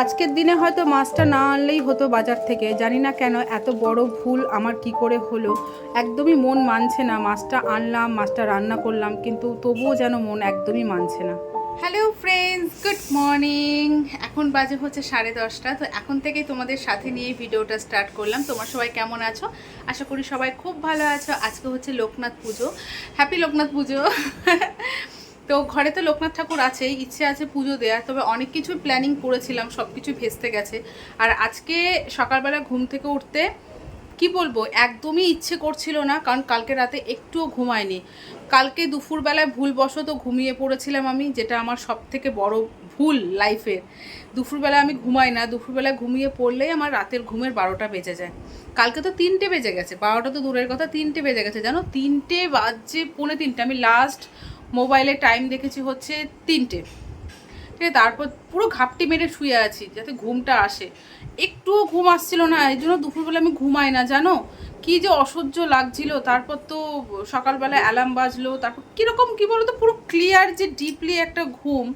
আজকের দিনে হয়তো মাছটা না আনলেই হতো বাজার থেকে। জানি না কেন এত বড় ভুল আমার কি করে হলো। একদমই মন মানছে না, মাছটা আনলাম, মাছটা রান্না করলাম, কিন্তু তবুও যেন মন একদমই মানছে না। হ্যালো ফ্রেন্ডস গুড মর্নিং এখন বাজে হচ্ছে সাড়ে দশটা, তো এখন থেকেই তোমাদের সাথে নিয়ে ভিডিওটা স্টার্ট করলাম। তোমার সবাই কেমন আছো? আশা করি সবাই খুব ভালো আছো। আজকে হচ্ছে লোকনাথ পুজো। হ্যাপি লোকনাথ পুজো! তো ঘরে তো লোকনাথ ঠাকুর আছেই, ইচ্ছে আছে পুজো দেওয়ার তবে অনেক কিছু প্ল্যানিং করেছিলাম সব কিছু ভেস্তে গেছে। আর আজকে সকালবেলা ঘুম থেকে উঠতে কি বলব, একদমই ইচ্ছে করছিল না, কারণ কালকে রাতে একটুও ঘুমায়নি। কালকে দুপুরবেলায় ভুলবশত ঘুমিয়ে পড়েছিলাম আমি, যেটা আমার সব থেকে বড় ভুল লাইফের দুপুরবেলা আমি ঘুমাই না দুপুরবেলা ঘুমিয়ে পড়লেই আমার রাতের ঘুমের বারোটা বেজে যায়। কালকে তো তিনটে বেজে গেছে, বারোটা তো দূরের কথা, তিনটে বেজে গেছে, জানো? তিনটে বাজছে, পৌনে তিনটে, আমি লাস্ট মোবাইলে টাইম দেখেছি হচ্ছে তিনটে। ঠিক আছে, তারপর পুরো ঘাপটি মেরে শুয়ে আছি, যাতে ঘুমটা আসে। একটুও ঘুম আসছিল না এই জন্য দুপুরবেলা আমি ঘুমাই না, জানো? কি যে অসহ্য লাগছিল, তারপর তো সকালবেলা অ্যালার্ম বাজলো, তারপর কীরকম কী বলতো, পুরো ক্লিয়ার যে ডিপলি একটা ঘুম,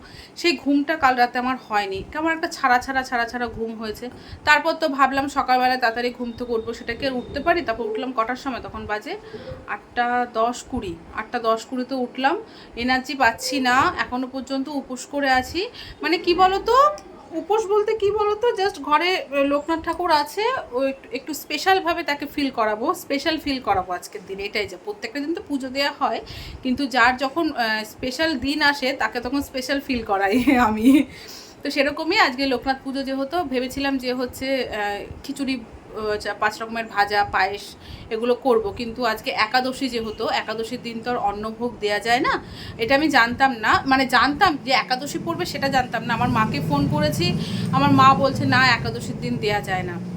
সেই ঘুমটা কাল রাতে আমার হয়নি। কেমন একটা ছাড়া ছাড়া ছাড়া ছাড়া ঘুম হয়েছে। তারপর তো ভাবলাম সকালবেলা তাড়াতাড়ি ঘুম থেকে উঠবো, সেটাকে উঠতে পারি, তারপর উঠলাম কটার সময়? তখন বাজে আটটা দশ কুড়ি। আটটা দশ কুড়িতে উঠলাম এনার্জি পাচ্ছি না, এখনও পর্যন্ত উপোস করে আছি। মানে কি বলতো উপোস বলতে কি বলতো? জাস্ট ঘরে লোকনাথ ঠাকুর আছে একটু স্পেশালভাবে তাকে ফিল করাবো স্পেশাল ফিল করাবো আজকের দিনে, এটাই যে প্রত্যেকটা দিন তো পুজো দেওয়া হয়, কিন্তু যার যখন স্পেশাল দিন আসে, তাকে তখন স্পেশাল ফিল করাই আমি। তো সেরকমই আজকে লোকনাথ পুজো যেহেতু, ভেবেছিলাম যে হচ্ছে খিচুড়ি পাঁচ রকমের ভাজা, পায়েস এগুলো করব। কিন্তু আজকে একাদশী যেহেতু, একাদশীর দিন তো আর অন্নভোগ দেওয়া যায় না। এটা আমি জানতাম না। মানে জানতাম যে একাদশী পড়বে সেটা জানতাম না। আমার মাকে ফোন করেছি। আমার মা বলছে, না, একাদশীর দিন দেওয়া যায় না।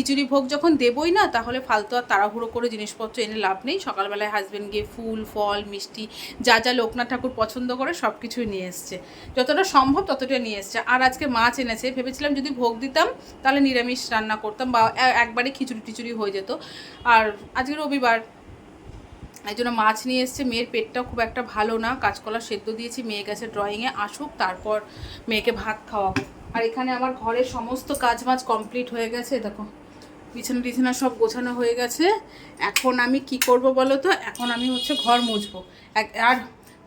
খিচুড়ি ভোগ যখন দেবই না, তাহলে ফালতু আর তাড়াহুড়ো করে জিনিসপত্র এনে লাভ নেই। সকালবেলায় হাজব্যান্ড গিয়ে ফুল, ফল, মিষ্টি, যা যা লোকনাথ ঠাকুর পছন্দ করে সব কিছুই নিয়ে এসছে। যতটা সম্ভব ততটা নিয়ে এসছে। আর আজকে মাছ এনেছে। ভেবেছিলাম যদি ভোগ দিতাম, তাহলে নিরামিষ রান্না করতাম বা একবারে খিচুড়ি টিচুড়ি হয়ে যেত। আর আজকে রবিবার, এই জন্য মাছ নিয়ে এসছে। মেয়ের পেটটাও খুব একটা ভালো না। কাঁচকলা সেদ্ধ দিয়েছি, মেয়ে গেছে ড্রয়িংয়ে আসুক, তারপর মেয়েকে ভাত খাওয়াবো। আর এখানে আমার ঘরের সমস্ত কাজ মাছ কমপ্লিট হয়ে গেছে, দেখো। বিছানা টিছানা সব গোছানো হয়ে গেছে। এখন আমি কি করব বলো তো? এখন আমি হচ্ছে ঘর মুছবো। আর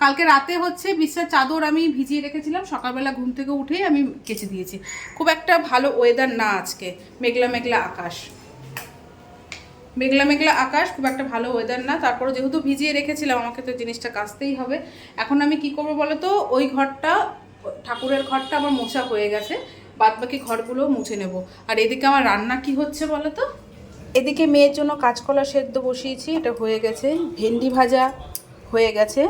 কালকে রাতে হচ্ছে বিছার চাদর আমি ভিজিয়ে রেখেছিলাম। সকালবেলা ঘুম থেকে উঠেই আমি কেচে দিয়েছি। খুব একটা ভালো ওয়েদার না আজকে। মেঘলা মেঘলা আকাশ। মেঘলা মেঘলা আকাশ, খুব একটা ভালো ওয়েদার না। তারপরে যেহেতু ভিজিয়ে রেখেছিলাম, আমাকে তো জিনিসটা কাচতেই হবে। এখন আমি কি করব বলো তো? ওই ঘরটা, ঠাকুরের ঘরটা আমার মোছা হয়ে গেছে। বাদ বাকি ঘরগুলো মুছে নেব। আর এদিকে আমার রান্না কি হচ্ছে বলো তো? এদিকে মেয়ের জন্য কাঁচকলা সেদ্ধ বসিয়েছি এটা হয়ে গেছে। ভেন্ডি ভাজা হয়ে গেছে।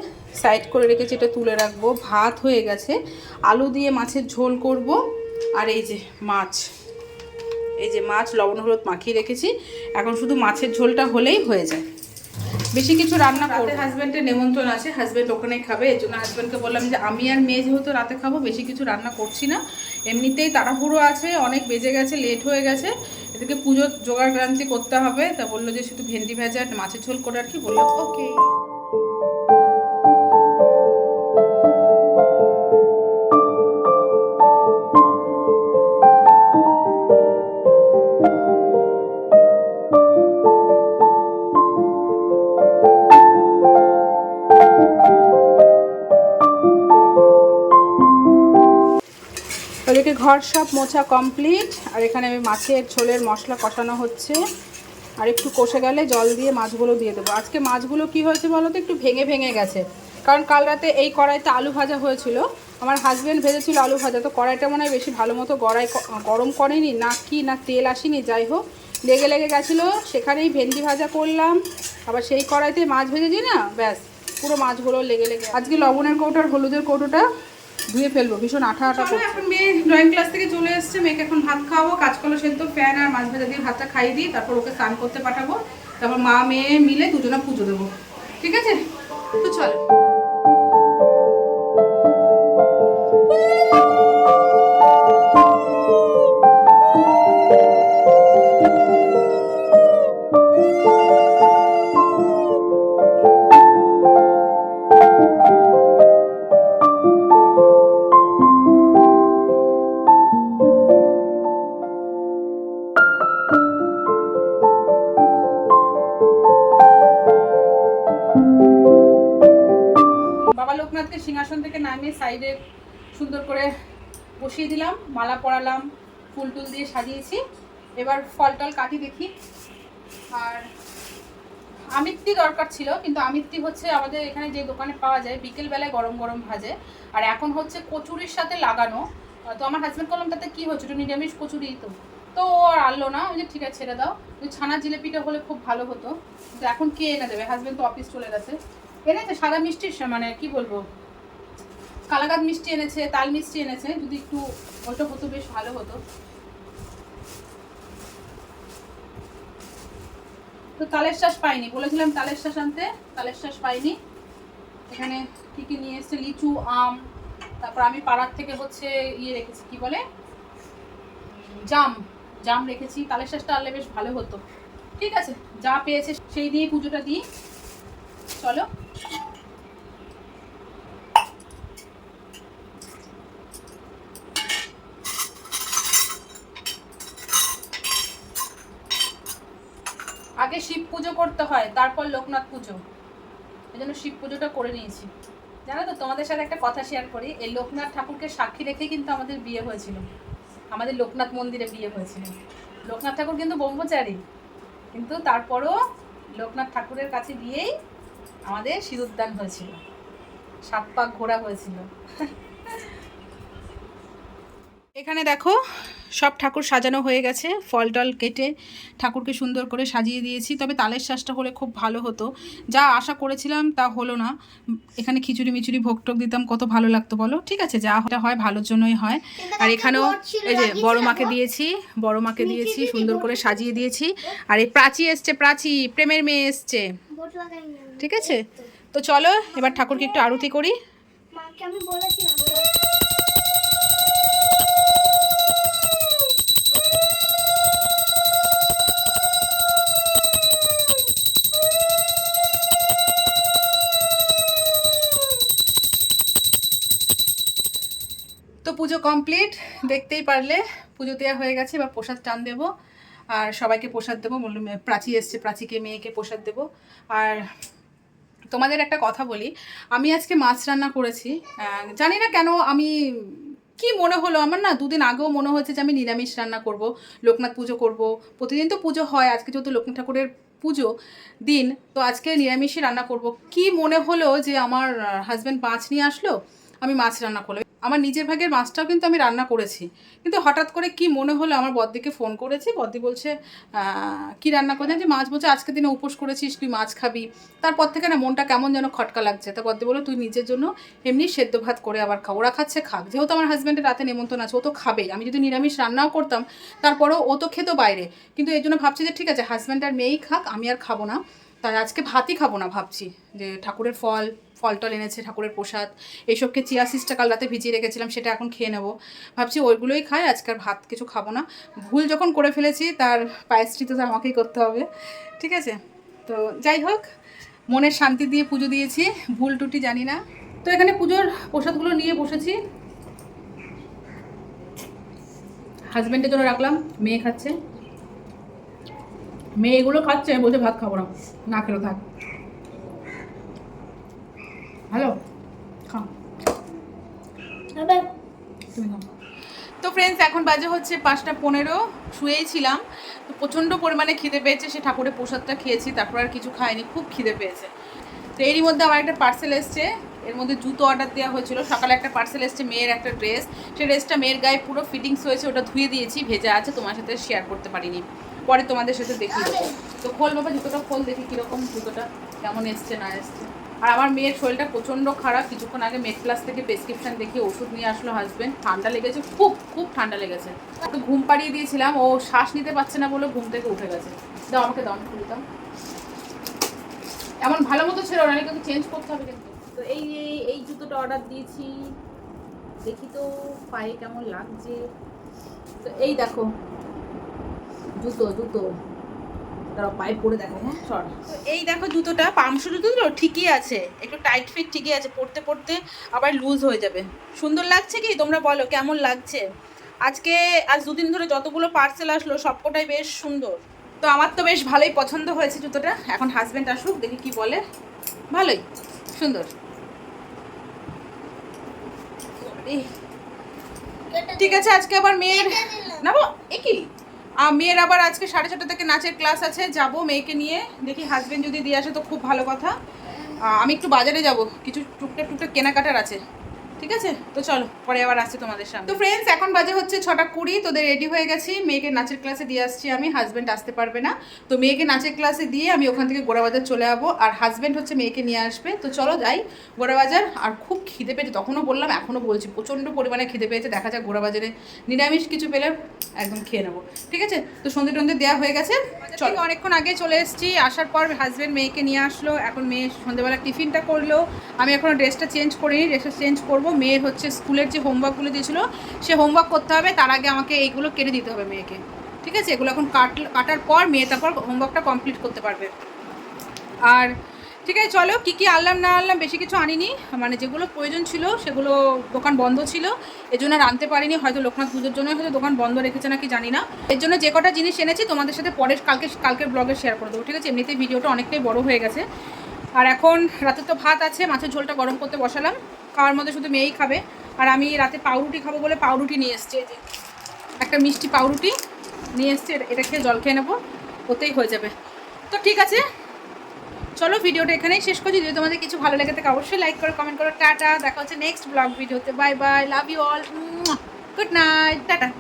সাইড করে রেখেছি এটা তুলে রাখব। ভাত হয়ে গেছে। আলু দিয়ে মাছের ঝোল করব। আর এই যে মাছ এই যে মাছ লবণ হলুদ মাখিয়ে রেখেছি। এখন শুধু মাছের ঝোলটা হলেই হয়ে যায়। বেশি কিছু রান্না করতে হাজব্যান্ডের নিমন্ত্রণ আছে হাজব্যান্ড ওখানেই খাবে। এর জন্য হাজব্যান্ডকে বললাম যে আমি আর মেয়ে যেহেতু রাতে খাব বেশি কিছু রান্না করছি না। এমনিতেই তাড়াহুড়ো আছে, অনেক বেজে গেছে লেট হয়ে গেছে। এদেরকে পুজোর জোগাড় ক্রান্তি করতে হবে। তা বলল যে শুধু ভেন্ডি ভাজা মাছের ঝোল করে আর কি বললাম ওকে ঘর সব মোছা কমপ্লিট। আর এখানে আমি মাছের ঝোলের মশলা কষানো হচ্ছে। আর একটু কষে গেলে জল দিয়ে মাছগুলো দিয়ে দেবো। আজকে মাছগুলো কি হয়েছে বলো তো? একটু ভেঙে ভেঙে গেছে। কারণ কাল রাতে এই কড়াইতে আলু ভাজা হয়েছিল। আমার হাজব্যান্ড ভেজেছিল আলু ভাজা। তো কড়াইটা মনে হয় বেশি ভালো মতো গড়াই গরম করেনি। না কি, না তেল আসেনি, যাই হোক। লেগে লেগে গেছিল। সেখানেই ভেন্ডি ভাজা করলাম। আবার সেই কড়াইতে মাছ ভেজেছি না? ব্যাস, পুরো মাছগুলো লেগে লেগে। আজকে লবণের কৌটার হলুদের কৌটোটা ধুয়ে ফেলব ভীষণ আঠা আঠা এখন মেয়ে ড্রয়িং ক্লাস থেকে চলে এসছে মেয়েকে এখন ভাত খাওয়াবো কাঁচকলা সেদ্ধ ফ্যান আর মাছ ভাজা দিয়ে ভাতটা খাইয়ে দিই তারপর ওকে স্নান করতে পাঠাবো তারপর মা মেয়ে মিলে দুজনে পুজো দেবো। ঠিক আছে? তো চলো। আমি সাইডে সুন্দর করে বসিয়ে দিলাম, মালা পরালাম, ফুল টুল দিয়ে সাজিয়েছি। এবার ফল টল কাটি দেখি। আর আমিত্তি দরকার ছিল, কিন্তু আমিত্তি হচ্ছে আমাদের এখানে যে দোকানে পাওয়া যায়, বিকেল বেলায় গরম গরম ভাজে। আর এখন হচ্ছে কচুরির সাথে লাগানো। তো আমার হাজব্যান্ড বললাম, তাতে কী হচ্ছে? ওটা নিরামিষ কচুরি তো। তো ও আর আনলো না। ওই যে ঠিক আছে, ছেড়ে দাও। ছানা জিলেপিটা হলে খুব ভালো হতো। কিন্তু এখন কে এনে দেবে? হাজব্যান্ড তো অফিস চলে গেছে। এনেছে, সাদা মিষ্টি মানে কি বলব? কালাকাদ মিষ্টি এনেছে, তাল মিষ্টি এনেছে, যদি একটু ওটা হতো বেশ ভালো হতো। তো তালের শ্বাস পাইনি, বলেছিলাম তালের শ্বাস আনতে, তালের শ্বাস পাইনি। এখানে কি কি নিয়ে এসছে? লিচু, আম, তারপর আমি পাড়ার থেকে হচ্ছে ইয়ে রেখেছি, কি বলে? জাম জাম রেখেছি, তালের শ্বাসটা আনলে বেশ ভালো হতো। ঠিক আছে, যা পেয়েছে সেই দিয়ে পুজোটা দিই। চলো। আগে শিব পুজো করতে হয়, তারপর লোকনাথ পুজো। এই জন্য শিব পুজোটা করে নিয়েছি। জানো তো, তোমাদের সাথে একটা কথা শেয়ার করি, এই লোকনাথ ঠাকুরকে সাক্ষী রেখে কিন্তু আমাদের বিয়ে হয়েছিল। আমাদের লোকনাথ মন্দিরে বিয়ে হয়েছিল। লোকনাথ ঠাকুর কিন্তু ব্রহ্মচারী। কিন্তু তারপরও লোকনাথ ঠাকুরের কাছে গিয়েই আমাদের সিঁদুরদান হয়েছিল। সাত পাক ঘোরা হয়েছিল। এখানে দেখো সব ঠাকুর সাজানো হয়ে গেছে। ফল টল কেটে ঠাকুরকে সুন্দর করে সাজিয়ে দিয়েছি। তবে তালের শ্বাসটা হলে খুব ভালো হতো। যা আশা করেছিলাম তা হলো না। এখানে খিচুড়ি মিচুড়ি ভোগ টোক দিতাম কত ভালো লাগতো বলো? ঠিক আছে যা হটা হয় ভালোর জন্যই হয়। আর এখানেও এই যে বড় মাকে দিয়েছি বড় মাকে দিয়েছি সুন্দর করে সাজিয়ে দিয়েছি। আর এই প্রাচী এসছে প্রাচী প্রেমের মেয়ে এসছে। ঠিক আছে? তো চলো এবার ঠাকুরকে একটু আরতি করি। মাকে আমি বলেছিলাম। তো পুজো কমপ্লিট দেখতেই পারলে পুজো দেওয়া হয়ে গেছে এবার প্রসাদ টান দেবো। আর সবাইকে প্রসাদ দেবো প্রাচী এসছে, প্রাচীকে, মেয়েকে প্রসাদ দেবো। আর তোমাদের একটা কথা বলি, আমি আজকে মাছ রান্না করেছি জানি না কেন আমি, কি মনে হলো, আমার না দুদিন আগেও মনে হয়েছে যে আমি নিরামিষ রান্না করব, লোকনাথ পুজো করব, প্রতিদিন তো পুজো হয়, আজকে যেহেতু লোকনাথ ঠাকুরের পুজো দিন, তো আজকে নিরামিষই রান্না করব। কি মনে হলো যে আমার হাজব্যান্ড মাছ নিয়ে আসলো? আমি মাছ রান্না করলাম। আমার নিজের ভাগের মাছটাও কিন্তু আমি রান্না করেছি। কিন্তু হঠাৎ করে কি মনে হলো, আমার বদ্দিকে ফোন করেছি। বদ্দি বলছে কি রান্না করেছেন যে মাছ বলছে, আজকে দিনে উপোস করেছিস, তুই মাছ খাবি। তারপর থেকে না মনটা কেমন যেন খটকা লাগছে। তা বদ্দি বলল, তুই নিজের জন্য এমনি সেদ্ধ ভাত করে আবার খা। ওরা খাচ্ছে, খাক। যেহেতু আমার হাজব্যান্ডের রাতে নেমন্তন্ন আছে, ও তো খাবেই আমি যদি নিরামিষ রান্নাও করতাম, তারপরেও ও তো খেতো বাইরে। কিন্তু এই জন্য ভাবছি যে ঠিক আছে হাজব্যান্ড আর মেয়েই খাক, আমি আর খাব না। তাই আজকে ভাতই খাব না ভাবছি। যে ঠাকুরের ফল ফল টল এনেছে ঠাকুরের প্রসাদ। এইসবকে চিয়া সিসটা কাল রাতে ভিজিয়ে রেখেছিলাম, সেটা এখন খেয়ে নেব। ভাবছি ওইগুলোই খাই, আজকে আর ভাত কিছু খাব না। ভুল যখন করে ফেলেছি, তার পায়েসটি তো আমাকেই করতে হবে। ঠিক আছে? তো যাই হোক মনের শান্তি দিয়ে পুজো দিয়েছি, ভুল টুটি জানি না। তো এখানে পুজোর প্রসাদগুলো নিয়ে বসেছি। হাজব্যান্ডের জন্য রাখলাম, মেয়ে খাচ্ছে। মেয়ে এগুলো খাচ্ছে, বলছে ভাত খাব না না খেলো থাক। হ্যালো খাও। তুমি খাও। তো ফ্রেন্ডস এখন বাজে হচ্ছে পাঁচটা পনেরো শুয়েই ছিলাম। তো প্রচণ্ড পরিমাণে খিদে পেয়েছে সে ঠাকুরের প্রসাদটা খেয়েছি তারপর আর কিছু খাইনি খুব খিদে পেয়েছে। তো এরই মধ্যে আমার একটা পার্সেল এসছে এর মধ্যে জুতো অর্ডার দেওয়া হয়েছিল। সকালে একটা পার্সেল এসছে মেয়ের একটা ড্রেস সেই ড্রেসটা মেয়ের গায়ে পুরো ফিটিংস হয়েছে ওটা ধুয়ে দিয়েছি ভেজা আছে তোমার সাথে শেয়ার করতে পারিনি। পরে তোমাদের সাথে দেখিয়ে দেবো। তো খোল বাবা জুতোটা খোল দেখি কীরকম জুতোটা কেমন এসছে না এসছে। আর আমার মেয়ের শরীরটা প্রচণ্ড খারাপ। কিছুক্ষণ আগে মেড প্লাস থেকে প্রেসক্রিপশন দেখিয়ে ওষুধ নিয়ে আসলো হাজবেন্ড ঠান্ডা লেগেছে, খুব খুব ঠান্ডা লেগেছে। একটু ঘুম পাড়িয়ে দিয়েছিলাম, ও শ্বাস নিতে পারছে না বলে ঘুম থেকে উঠে গেছে। দাও, আমাকে দাও, আমি খুলে এমন ভালো মতো ছিল না কিন্তু চেঞ্জ করতে হবে কিন্তু। তো এই এই এই জুতোটা অর্ডার দিয়েছি। দেখি তো পায়ে কেমন লাগছে। তো এই দেখো, জুতো জুতো। তারা পায়ে পরে দেখো হ্যাঁ? শর্ট এই দেখো জুতোটা পামশু জুতো তো ঠিকই আছে। একটু টাইট ফিট ঠিকই আছে পরতে পরতে আবার লুজ হয়ে যাবে। সুন্দর লাগছে কি? তোমরা বলো কেমন লাগছে? আজকে আজ দুদিন ধরে যতগুলো পার্সেল আসলো সবকটাই বেশ সুন্দর। তো আমার তো বেশ ভালোই পছন্দ হয়েছে জুতোটা। এখন হাজব্যান্ড আসুক দেখি কি বলে। ভালোই সুন্দর। ঠিক আছে আজকে আবার মেয়ের নাবো এ কি মেয়ের আবার আজকে সাড়ে ছটা থেকে নাচের ক্লাস আছে। যাব মেয়েকে নিয়ে। দেখি হাজবেন্ড যদি দিয়ে আসে তো খুব ভালো কথা। আমি একটু বাজারে যাব। কিছু টুকটাক টুকটাক কেনাকাটার আছে। ঠিক আছে? তো চলো পরে আবার আসছি তোমাদের সামনে। তো ফ্রেন্ডস এখন বাজে হচ্ছে ছটা কুড়ি তোদের রেডি হয়ে গেছি। মেয়েকে নাচের ক্লাসে দিয়ে আসছি আমি হাজব্যান্ড আসতে পারবে না। তো মেয়েকে নাচের ক্লাসে দিয়ে আমি ওখান থেকে গোড়াবাজার চলে যাব আর হাজব্যান্ড হচ্ছে মেয়েকে নিয়ে আসবে। তো চলো যাই গোড়াবাজার আর খুব খিদে পেয়েছে তখনও বললাম এখনও বলছি প্রচণ্ড পরিমাণে খিদে পেয়েছে দেখা যাক গোড়াবাজারে নিরামিষ কিছু পেলে একদম খেয়ে নেব। ঠিক আছে? তো সন্ধে টন্ধে দেওয়া হয়ে গেছে চলো। অনেকক্ষণ আগে চলে এসেছি আসার পর হাজব্যান্ড মেয়েকে নিয়ে আসলো এখন মেয়ে সন্ধ্যেবেলা টিফিনটা করল। আমি এখনও ড্রেসটা চেঞ্জ করিনি ড্রেসটা চেঞ্জ করব মেয়ের হচ্ছে স্কুলের যে হোমওয়ার্কগুলো দিয়েছিল, সে হোমওয়ার্ক করতে হবে, তার আগে আমাকে এইগুলো কেটে দিতে হবে মেয়েকে। ঠিক আছে? এগুলো এখন কাট, কাটার পর মেয়ে তারপর হোমওয়ার্কটা কমপ্লিট করতে পারবে। আর ঠিক আছে, চলো, কী কী আনলাম, না আনলাম, বেশি কিছু আনিনি। মানে যেগুলো প্রয়োজন ছিল, সেগুলো দোকান বন্ধ ছিল। এর জন্য আর আনতে পারিনি, হয়তো লোকনাথ পুজোর জন্য হয়তো দোকান বন্ধ রেখেছে নাকি জানি না। এর জন্য যে কটা জিনিস এনেছি, তোমাদের সাথে পরের, কালকে, কালকের ব্লগে শেয়ার করে দেবো। ঠিক আছে? এমনিতেই ভিডিওটা অনেকটাই বড় হয়ে গেছে। আর এখন রাতে তো ভাত আছে, মাছের ঝোলটা গরম করতে বসালাম। খাওয়ার মধ্যে শুধু মেয়েই খাবে। আর আমি রাতে পাউরুটি খাব বলে পাউরুটি নিয়ে এসছি যে একটা মিষ্টি পাউরুটি নিয়ে এসছি, এটা- এটা খেয়ে জল খেয়ে নেব, ওতেই হয়ে যাবে। তো ঠিক আছে, চলো ভিডিওটা এখানেই শেষ করছি। যদি তোমাদের কিছু ভালো লেগে থাকে, অবশ্যই লাইক করো কমেন্ট করো। টাটা, দেখা হচ্ছে নেক্সট ব্লগ ভিডিওতে। Bye bye love you all good night tata.